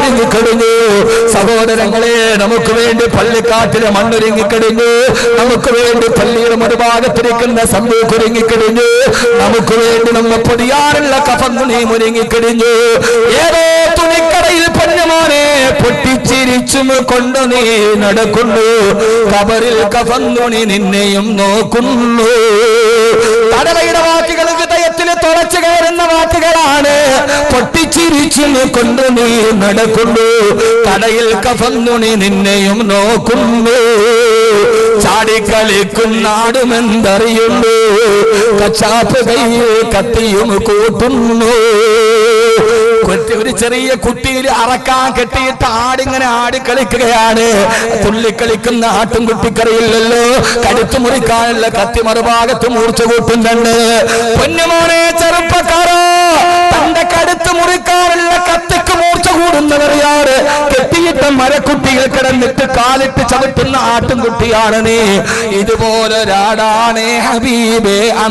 ഒരുങ്ങിക്കഴിഞ്ഞു സഹോദരങ്ങളെ നമുക്ക് വേണ്ടി പള്ളിക്കാട്ടിലെ മണ്ണൊരുങ്ങിക്കഴിഞ്ഞു നമുക്ക് വേണ്ടി പള്ളിയുടെ മറുഭാഗത്തിരിക്കുന്ന സമൂഹം ഒരുങ്ങിക്കഴിഞ്ഞു നമുക്ക് വേണ്ടി നമ്മ പൊടിയാറുള്ള കഫന്നുണിയും ഒരുങ്ങിക്കഴിഞ്ഞു ഏതോ തുണിക്കടയിൽ പൊന്നുമോനെ പൊട്ടിച്ചിരിച്ചും കൊണ്ട് നീ നടക്കുന്നു. കബറിൽ കഫന്നുണി നിന്നെയും നോക്കുന്നു. പൊട്ടിച്ചിരിച്ചും കൊണ്ട് നീ നടക്കുന്നു. കടയിൽ കഫന്നുണി നിന്നെയും നോക്കുന്നു. ചാടിക്കളിക്കും നാടുമെന്തറിയുന്നു. കച്ചാപ്പ് കയ്യിൽ കത്തിയും കൂട്ടുന്നു. ഒരു ചെറിയ കുട്ടിയിൽ അറക്കാൻ കെട്ടിയിട്ട് ആടിങ്ങനെ ആടി കളിക്കുകയാണ്. ആട്ടും കുട്ടിക്കറിയില്ലല്ലോ. കടുത്തു മുറിക്കാനുള്ള കത്തി മറുഭാഗത്ത് മൂർച്ച കൂട്ടുന്നുണ്ട്. പൊന്നുമോനെ ചെറുപ്പക്കാരോ മൂർച്ച കൂടുന്നവരെയാണ് കെട്ടിയിട്ട മരക്കുട്ടികൾ കിടന്നിട്ട് കാലിട്ട് ചവിട്ടുന്ന ആട്ടും കുട്ടിയാണ് നീ ഇതുപോലെ ഒരാടാണേ ഹബീബേ